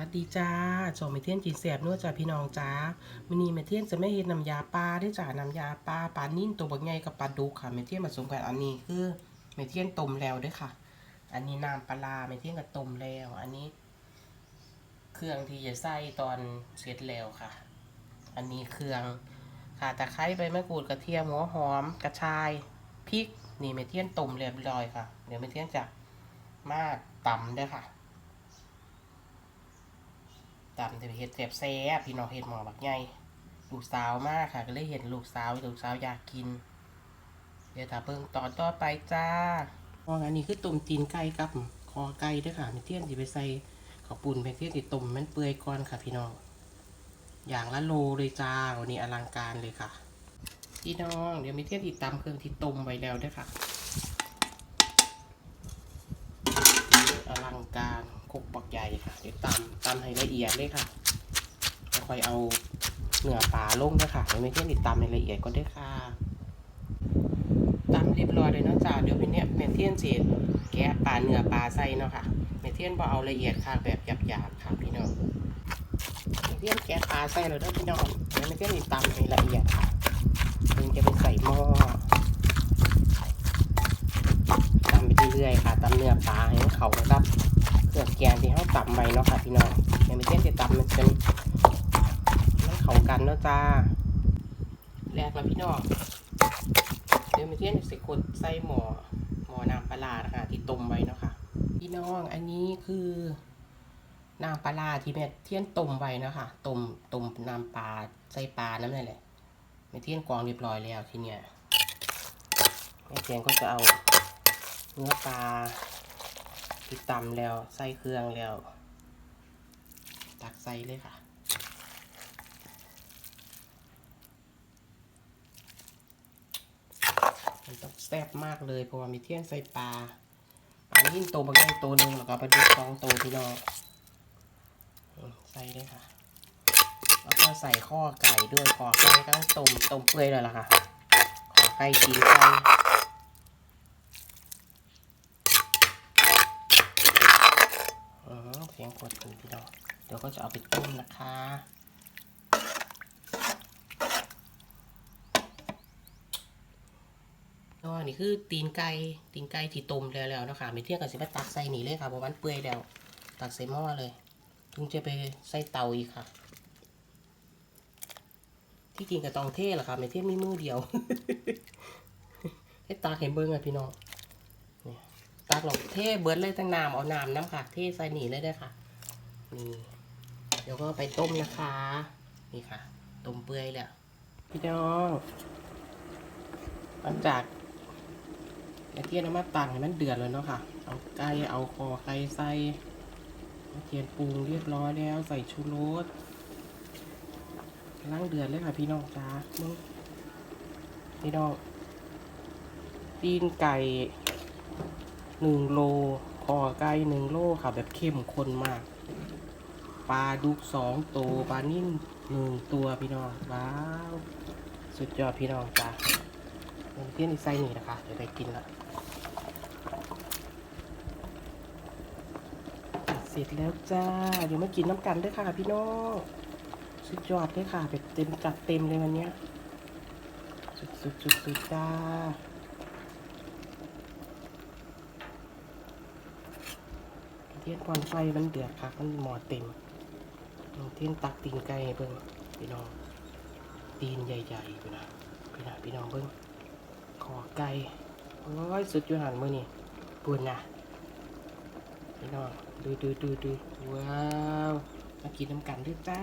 สวัสดีจ้าโจเมเทียนจีแสบนวดจ้าพี่น้องจ้ามินีเมเทียนจะไม่เห็นน้ำยาปลาด้วยจ้าน้ำยาปลาปลานิ่นตัวบักใหญ่กับปลาดุกค่ะเมเทียนผสมกันอันนี้คือเมเทียนต้มแล้วด้วยค่ะ อันนี้น้ำปลาเมเทียนกับต้มแล้ว อันนี้ เครื่องที่จะใส่ตอนเสร็จแล้วค่ะ อันนี้เครื่องค่ะตะไคร้ใบมะกรูดกระเทียมหัวหอมกระชายพริกนี่เมเทียนต้มเรียบร้อยค่ะ เดี๋ยวเมเทียนจะมาตำด้วยค่ะ ตำจะไปเห็ดแซ่บแซ่บพี่น้องเห็ดหมอบักใหญ่ลูกสาวมากค่ะ ก็เลยเห็นลูกสาวลูกสาวอยากกิน เดี๋ยวถ้าเบิ่งตอนต่อไปจ้าว่าอันนี้คือต้มตีนไก่กับคอไก่ด้วยค่ะมีเทียนสิไปใส่ข้าวปุ่นเป็นเที่ยนติต้มมันเปื่อยก่อนค่ะ พี่น้องอย่างละโลเลยจ้าวันนี้อลังการเลยค่ะพี่น้องเดี๋ยวมีเทียนติดตามเครื่องที่ต้มไว้แล้วด้วยค่ะอลังการ คกปักใหญ่ค่ะเดี๋ยวตำตำให้ละเอียดเลยค่ะแล้วค่อยเอาเนื้อปลาลงนะคะเดี๋ยวไม่เที่ยนติดตำให้ละเอียดก็ได้ค่ะตำเรียบร้อยเลยเนาะจ้าเดี๋ยวเป็นเนี้ยเมเทียนเศษแกะปลาเนื้อปลาใส่เนาะค่ะเมเทียนบ่เอาละเอียดค่ะแบบหยาบๆค่ะพี่น้องเมเทียนแกะปลาใส่แล้วเด้อพี่น้องเดี๋ยวเมเทียนติดตำให้ละเอียดค่ะถึงจะไปใส่หม้อตำไปเรื่อยๆค่ะตำเนื้อปลาให้เขาครับ แกงที่เขาตำไว้เนาะค่ะพี่น้องยังไม่เช่นจะตำมันเป็นมันเข้ากันเนาะจ้าแรกแล้วพี่น้องเดี๋ยวไม่เช่นสิกดใส่หม้อหมอน้ำปลาร้านะคะที่ต้มไว้เนาะค่ะพี่น้องอันนี้คือน้ำปลาร้าที่แม่เทียนต้มไว้เนาะค่ะต้มต้มน้ำปลาใส่ปลาน้ำนั่นแหละแม่เทียนกรองเรียบร้อยแล้วทีเนี้ยแม่เทียนก็จะเอาเนื้อปลา ที่ตำแล้วใส่เครื่องแล้ว ตักใส่เลยค่ะ มันต้องแซ่บมากเลยเพราะว่ามีเที่ยนใส่ปลาปลานิ่มโตวบางอย่างตัวหนึ่งแล้วก็ไปดุกสองตัวพี่น้องใส่เลยค่ะแล้วก็ใส่ข้อไก่ด้วยข้อไก่ก็ต้องต้มต้มเปื่อยแล้วล่ะค่ะข้อไก่กินไก่ อืมเสียงกดถึงพี่น้องเดี๋ยวก็จะเอาไปต้มนะคะก็นี่คือตีนไก่ตีนไก่ที่ต้มแล้วแล้วนะคะไม่เที่ยงกับสิบตักใส่หนีเลยค่ะเพราะมันเปื่อยแล้ว ตักใส่หม้อเลยถึงจะไปใส่เตาอีกค่ะ ที่จริงกับตองเท่หละค่ะไม่เที่ยงมีมือเดียวให้ตาเห็นเบิ้งอะพี่น้อง ตักหลอกเทเบิร์ดเลยตั้งน้ำเอาน้ำน้ำค่ะ เทใส่หนีเลยได้ค่ะ นี่ เดี๋ยวก็ไปต้มนะคะ นี่ค่ะ ต้มเปื่อยแล้ว พี่น้องหลังจากไอเทียนเอามาตั้งให้มันเดือดเลยเนาะค่ะ เอาไก่เอาคอไก่ใส่เทียนปรุงเรียบร้อยแล้ว ใส่ชูรสกำลังเดือดเลยค่ะ พี่น้องจ้าพี่น้องตีนไก่ หนึ่งโลคอไก่หนึ่งโลค่ะแบบเข้มข้นมาก ปลาดุกสองตัวปลานิ่มหนึ่งตัวพี่น้องว้าวสุดยอดพี่น้องจ้าเงินเที่ยนอีไซนี่นะคะ เดี๋ยวไปกินละเสร็จแล้วจ้า เดี๋ยวมากินน้ำกันด้วยค่ะพี่น้องสุดยอดเลยค่ะแบบเต็มจัดเต็มเลยวันนี้สุดสุดสุดสุดจ้า ทียนก่อนไฟมันเดือดคักมันหมอเต็มเทียนตักตีนไก่เบิ่งพี่น้อง ตีนใหญ่ๆพี่นะพี่นะพี่น้องเบิ่งขอไก่โอ้ยสุดยอดมือนี่ปุ่นนะพี่น้องดูดูดูดูว้าวมากินน้ำกันด้วยจ้า